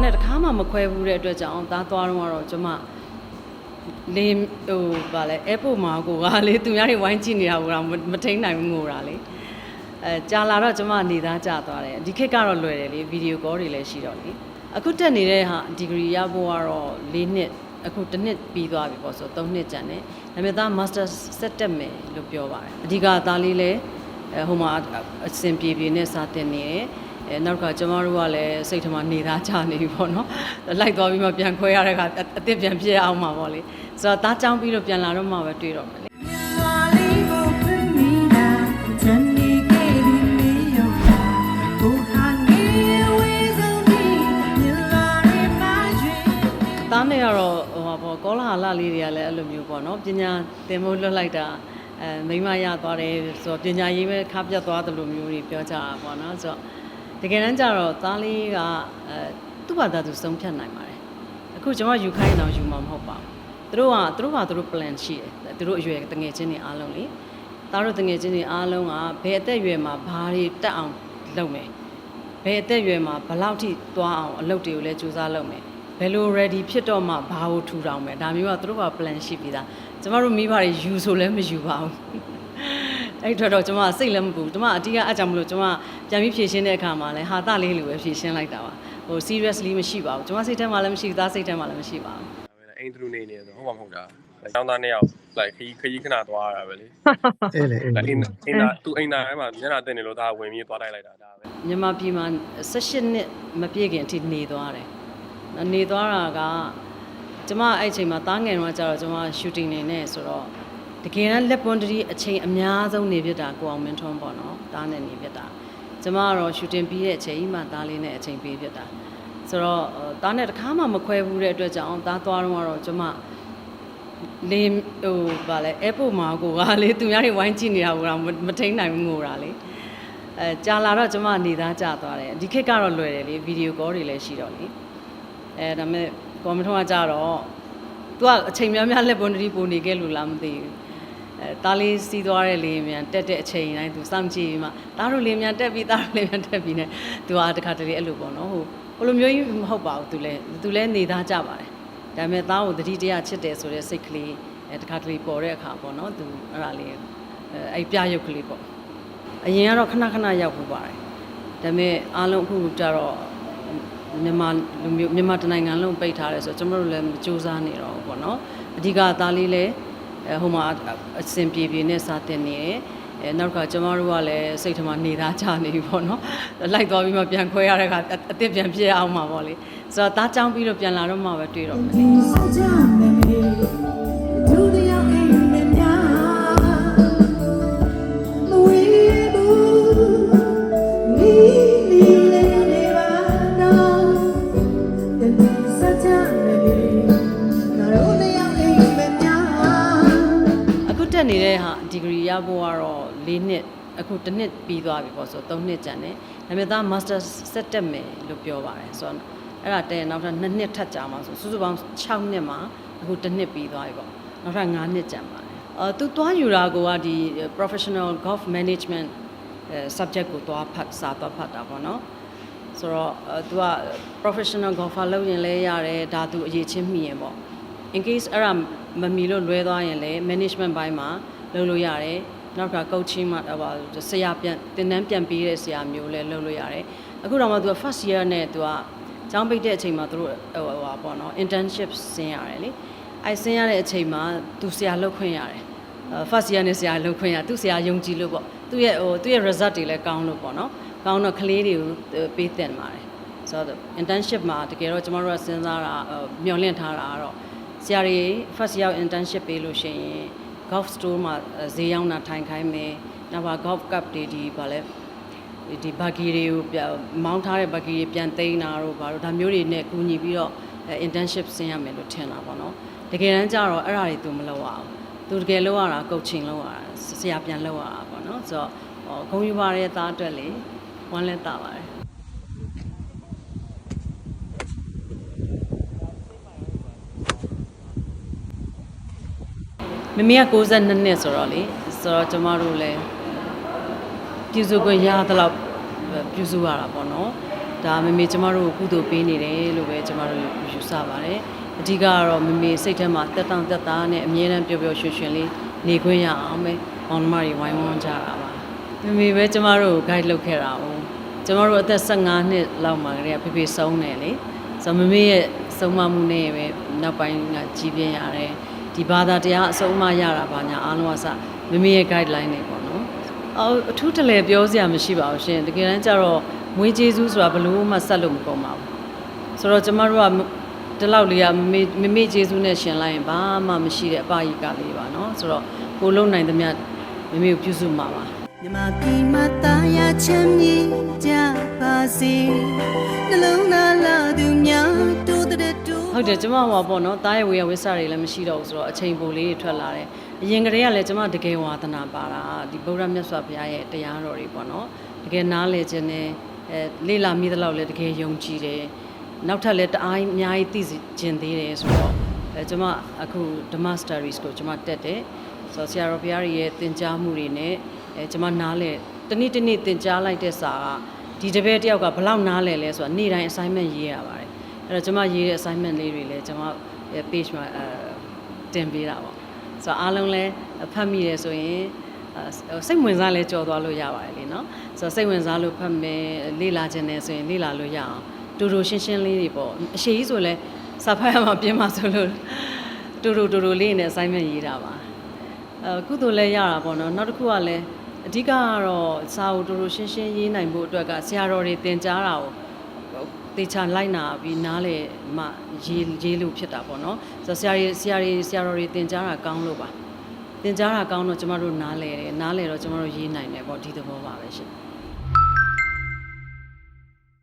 သားနဲ့တစ်ခါမှမခွဲဘူးတဲ့အတွက်ကြောင့်သားသွားတော့ကတော့ကျမလေးဟိုဗာလဲ airport မှာကိုကလေသူများတွေဝိုင်းကြည့်နေတာကတော့မထိန်နိုင်ဘူးငိုတာလေအဲကြာလာတော့ကျမနေသားကြသွားတယ်ဒီခေတ်ကတော့လွယ်တယ်လေဗီဒီယိုကောတွေလည်းရှိတော့လေအခုတက်နေတဲ့ဟာဒီဂရီရဖို့ကတော့၄နှစ်အခုတစ်နှစ်ပြီးသွားပြီပေါ့ဆို၃နှစ်ကျန်တယ်ဒါပေမဲ့သား master set တက်မယ်လို့ပြောပါတယ်အဓိကသားလေးလည်းအဲဟိုမှာအဆင်ပြေပြေနဲ့စာတင်နေတယ် အဲနောက်ကကျမတို့ကလည်းစိတ်ထမနေသားကြနေပြီပေါ့နော်လိုက်သွားပြီးမှပြန်ခွဲရတဲ့အခါအအစ်စ်ပြန်ပြည့်အောင်မှာပေါ့လေဆိုတော့သားចောင်းပြီးတော့ပြန်လာတော့မှပဲတွေ့တော့မယ်လေလာလေးကိုပြမိနာဇန်နီကေဒီလေးယောကိုဟာနေဝေဆုံးဒီမြလာရီမိုင်းဂျီသားနဲ့ကတော့ဟိုပါပေါ့ကောလာဟလလေးတွေကလည်းအဲ့လိုမျိုးပေါ့နော်ပညာသင်ဖို့လွတ်လိုက်တာအဲမိမရသွားတယ်ဆိုတော့ပညာရေးပဲခါပြတ်သွားတယ်လို့မျိုးတွေပြောကြတာပေါ့နော်ဆိုတော့ တကယ်တမ်းကျတော့သားလေးကအဲသူ့ဘာသာသူဆုံးဖြတ်နိုင်ပါတယ်အခုကျွန်မယူခိုင်းတော့ယူမှာမဟုတ်ပါဘူးသူတို့ကသူတို့ဘာသူတို့ plan ရှိတယ်သူတို့အရွယ်တငယ်ချင်းတွေအားလုံးလေသားတို့တငယ်ချင်းတွေအားလုံးကဘယ်အသက်အရွယ်မှာဘာတွေတက်အောင်လုပ်မယ်ဘယ်အသက်အရွယ်မှာဘယ်လောက်ထိသွားအောင်အလုပ်တွေကိုလည်းစူးစမ်းလုပ်မယ်ဘယ်လို ready ဖြစ်တော့မှဘာကိုထူထောင်မယ်ဒါမျိုးကသူတို့က plan ရှိပြီးသားကျမတို့မိဘတွေယူဆိုလည်းမယူပါဘူး အဲ့တော့တော့ကျမစိတ်လည်းမပူဘူးကျမအတီးကအကြောင်းမလို့ကျမပြန်ပြီးဖြည့်ရှင်းတဲ့အခါမှာလည်းဟာတလေးလိုပဲဖြည့်ရှင်းလိုက်တာပါဟို seriously မရှိပါဘူးကျမစိတ်ထဲမှာလည်းမရှိဘူးသားစိတ်ထဲမှာလည်းမရှိပါဘူးဒါပဲလေအိမ်သူနေနေဆိုဟုတ်မှာမဟုတ်တာ။ကျောင်းသားနှစ်ယောက် like ခရီးခရီးခဏသွားရတာပဲလေအဲ့လေအဲ့။ like အိမ်လေအိမ်သားသူအိမ်သားထဲမှာမျက်နှာတင်နေလို့ဒါဝင်ပြီးသွားတိုက်လိုက်တာဒါပဲမြန်မာပြည်မှာ18နှစ်မပြည့်ခင်အထိနေသွားတယ်။နေသွားတာကကျမအဲ့အချိန်မှာတားငယ်တော့ကျတော့ကျမ shooting နေနေဆိုတော့ တကယ်တမ်းလက်ပွန်တရီအချိန်အများဆုံးနေပြတာကိုအောင်မင်းထွန်းပေါ့နော်။တားနဲ့နေပြတာ။ကျမကတော့ shooting ပြီးတဲ့အချိန်မှတားလေးနဲ့အချိန်ပေးပြတာ။ဆိုတော့တားနဲ့တစ်ခါမှမခွဲဘူးတဲ့အတွက်ကြောင့်တားသွားတော့ကတော့ကျမလေဟိုဗာလဲ airport မှာကိုကလေသူများတွေဝိုင်းကြည့်နေတာကတော့မထိန်နိုင်ဘူးငိုတာလေအဲကြာလာတော့ကျမနေသားကြသွားတယ်ဒီခေတ်ကတော့လွယ်တယ်လေဗီဒီယိုကောတွေလည်းရှိတော့လေအဲဒါပေမဲ့ကွန်မထုံးကကြတော့ तू ကအချိန်များများလက်ပွန်တရီပုံနေခဲ့လို့လားမသိဘူး သားလေးစီးသွားတဲ့လေမြန်တက်တဲ့အချိန်တိုင်းသူစောင့်ကြည့်ပြီးမှသားတို့လေမြန်တက်ပြီးသားတို့လေမြန်တက်ပြီး ਨੇ သူကတခါတလေအဲ့လိုပေါ့နော်ဟိုဘလိုမျိုးကြီးမဟုတ်ပါဘူးသူလည်းသူလည်းနေသားကြပါတယ်ဒါပေမဲ့သားကိုတတိတရားချစ်တယ်ဆိုတဲ့စိတ်ကလေးအဲတခါတလေပေါ်တဲ့အခါပေါ့နော်သူအဲ့ဒါလေးအဲ့ပြရုပ်ကလေးပေါ့အရင်ကတော့ခဏခဏရောက်ဖို့ပါတယ်ဒါပေမဲ့အားလုံးအခုကြတော့မြန်မာလူမျိုးမြန်မာတနိုင်ငံလုံးပိတ်ထားတယ်ဆိုတော့ကျွန်တော်တို့လည်းစူးစမ်းနေတော့ပေါ့နော်အဓိကသားလေးလည်း ဟိုမှာအစင်ပြေပြေနဲ့စာတင်နေတယ်အဲနောက်ကကျမတို့ကလည်းစိတ်ထမနေသားချနေပြီပေါ့နော်လိုက်သွားပြီးမှပြန်ခွဲရတဲ့အခါအအစ်စ်ပြန်ပြည့်အောင်မှာပေါ့လေဆိုတော့သားចောင်းပြီးတော့ပြန်လာတော့မှပဲတွေ့တော့မယ်လေစောကြမယ်ဒုတိယ တက်နေတဲ့ဟာဒီဂရီရဖို့ကတော့၄နှစ်အခုတစ်နှစ်ပြီးသွားပြီပေါ့ဆိုတော့၃နှစ်ကျန်တယ်ဒါပေမဲ့သား master set တက်မယ်လို့ပြောပါတယ်ဆိုတော့အဲ့ဒါတဲ့နောက်ထပ်2နှစ်ထပ်ကြာမှာဆိုစုစုပေါင်း6နှစ်မှာအခုတစ်နှစ်ပြီးသွားပြီပေါ့နောက်ထပ်9နှစ်ကျန်ပါတယ်အာသူသွားယူတာကိုကဒီ professional golf management အဲ subject ကိုသွားဖတ်စာသွားဖတ်တာပေါ့နော်ဆိုတော့အဲသူက professional golfer လုပ်ရင်လည်းရတယ်ဒါသူအရေးချင်းမိရင်ပေါ့ in case အဲ့ဒါမမီလို့လွဲသွားရင်လည်း management ဘိုင်းမှာ လုပ်လို့ရတယ်နောက်က coaching မှာဟိုဆရာပြန်တင်တန်းပြန်ပေးတဲ့ဆရာမျိုးလည်းလုပ်လို့ရတယ်အခုတော့မှသူက first year နဲ့သူကကျောင်းပိတ်တဲ့အချိန်မှာသူတို့ဟိုဟာပေါ့နော် internship ဆင်းရတယ်လေအဲဆင်းရတဲ့အချိန်မှာသူဆရာလုပ်ခွင့်ရတယ် first year နဲ့ဆရာလုပ်ခွင့်ရသူဆရာယုံကြည်လို့ပေါ့သူရဲ့ဟိုသူရဲ့ result တွေလည်းကောင်းလို့ပေါ့နော်ကောင်းတော့ကလေးတွေကိုပေးတင်ပါတယ်ဆိုတော့ internship မှာတကယ်တော့ကျမတို့ကစဉ်းစားတာမျှော်လင့်ထားတာကတော့ဆရာတွေ first year internship ပေးလို့ရှိရင် golf store မှာဈေးရောင်းတာထိုင်ခိုင်းမယ်နောက်ပါ golf cup တွေဒီဗာလဲဒီဘဂီတွေကိုပြန်မောင်းထားတဲ့ဘဂီတွေပြန်သိမ်းတာတို့ဘာလို့ဒါမျိုးတွေနဲ့ကူညီပြီးတော့ internship ဆင်းရမယ်လို့ထင်တာပေါ့နော်တကယ်တမ်းကျတော့အဲ့ဒါတွေသူမလုပ်ရအောင်သူတကယ်လုပ်ရတာ coaching လုပ်ရတာဆရာပြန်လုပ်ရတာပေါ့နော်ဆိုတော့ဂုံယူပါတဲ့သားအတွက်လေဝမ်းလဲတာပါတယ် မမေက62နှစ်ဆိုတော့လေဆိုတော့ကျမတို့လည်းပြုစုခွင့်ရသလောက်ပြုစုရတာပေါ့နော်ဒါမမေကျမတို့ကိုကုသိုလ်ပေးနေတယ်လို့ပဲကျမတို့ယူဆပါတယ်အဓိကကတော့မမေစိတ်ထဲမှာတက်တောင့်တက်တာနဲ့အမြဲတမ်းပျော်ပျော်ရွှင်ရွှင်လေးနေခွင့်ရအောင်ပဲမောင်နှမတွေဝိုင်းဝန်းကြတာပါမမေပဲကျမတို့ကို guide လုပ်ခဲ့တာ哦ကျမတို့အသက်15နှစ်လောက်မှာကလေးကဖေဖေဆုံးတယ်လေဆိုတော့မမေရဲ့ဆုံးမမှုနဲ့ပဲနောက်ပိုင်းကကြီးပြင်းရတယ် ဒီဘာသာတရားအဆုံးအမရတာပါညာအားလုံးကစမမေရဲ့ guideline တွေပေါ့နော်အထူးတလဲပြောစရာမရှိပါဘူးရှင်တကယ်တမ်းကျတော့မွေးကျေးဇူးဆိုတာဘလို့မှဆက်လို့မကုန်ပါဘူးဆိုတော့ကျမတို့ကဒီလောက်လေးကမမေ့ကျေးဇူးနဲ့ရှင်လိုက်ရင်ဘာမှမရှိတဲ့အပရိကလေးပါနော်ဆိုတော့ကိုလုံးနိုင်သမျှမမေ့ကိုပြုစုမှာပါမြမကိမတာယာချမ်းမြေကြပါစေနှလုံးသားလာသူများ ဟုတ်တယ်ကျမဟောပေါ့နော်တားရဲ့ဝေယဝိစာတွေလည်းမရှိတော့ဘူးဆိုတော့အချိန်ပိုလေးတွေထွက်လာတယ်အရင်ကတည်းကလည်းကျမတကယ်ဝါသနာပါတာဒီဗုဒ္ဓမြတ်စွာဘုရားရဲ့တရားတော်တွေပေါ့နော်တကယ်နားလည်ခြင်းနဲ့အဲလေ့လာမိသလောက်လည်းတကယ်ယုံကြည်တယ်နောက်ထပ်လည်းတအားအများကြီးသိစေခြင်းသေးတယ်ဆိုတော့အဲကျမအခုဓမ္မစတာရီစ်ကိုကျမတက်တယ်ဆိုတော့ဆရာတော်ဘုရားရဲ့သင်ကြားမှုတွေနဲ့အဲကျမနားလည်တနေ့တနေ့သင်ကြားလိုက်တဲ့စာကဒီတပည့်တယောက်ကဘယ်လောက်နားလည်လဲဆိုတော့နေ့တိုင်း assignment ရေးရပါတယ် အဲ့တော့ကျွန်မရေးတဲ့ assignment လေးတွေလည်းကျွန်မရဲ့ page မှာအဲတင်ပေးတာပေါ့ဆိုတော့အားလုံးလည်းဖတ်မိတယ်ဆိုရင်အဲစိတ်ဝင်စားလဲကြော်သွားလို့ရပါတယ်လေနော်ဆိုတော့စိတ်ဝင်စားလို့ဖတ်မယ်လေ့လာခြင်းနဲ့ဆိုရင်လေ့လာလို့ရအောင်တူတူရှင်းရှင်းလေးတွေပေါ့အရှိကြီးဆိုလဲစာဖတ်ရမှာပြင်မှာဆိုလို့တူတူတူတူလေးနဲ့ assignment ရေးတာပါအဲကုသိုလ်လည်းရတာပေါ့နော်နောက်တစ်ခုကလည်းအဓိကကတော့စာအုပ်တူတူရှင်းရှင်းရေးနိုင်ဖို့အတွက်ကဆရာတော်တွေသင်ကြားတာကို တေချာလိုက်နာပြီးနားလေမှရေးရေးလို့ဖြစ်တာပေါ့နော်ဆိုတော့ဆရာကြီးဆရာကြီးဆရာတော်တွေတင်ကြားတာကောင်းလို့ပါတင်ကြားတာကောင်းတော့ကျမတို့နားလေတယ်နားလေတော့ကျမတို့ရေးနိုင်တယ်ပေါ့ဒီသဘောပါပဲရှင်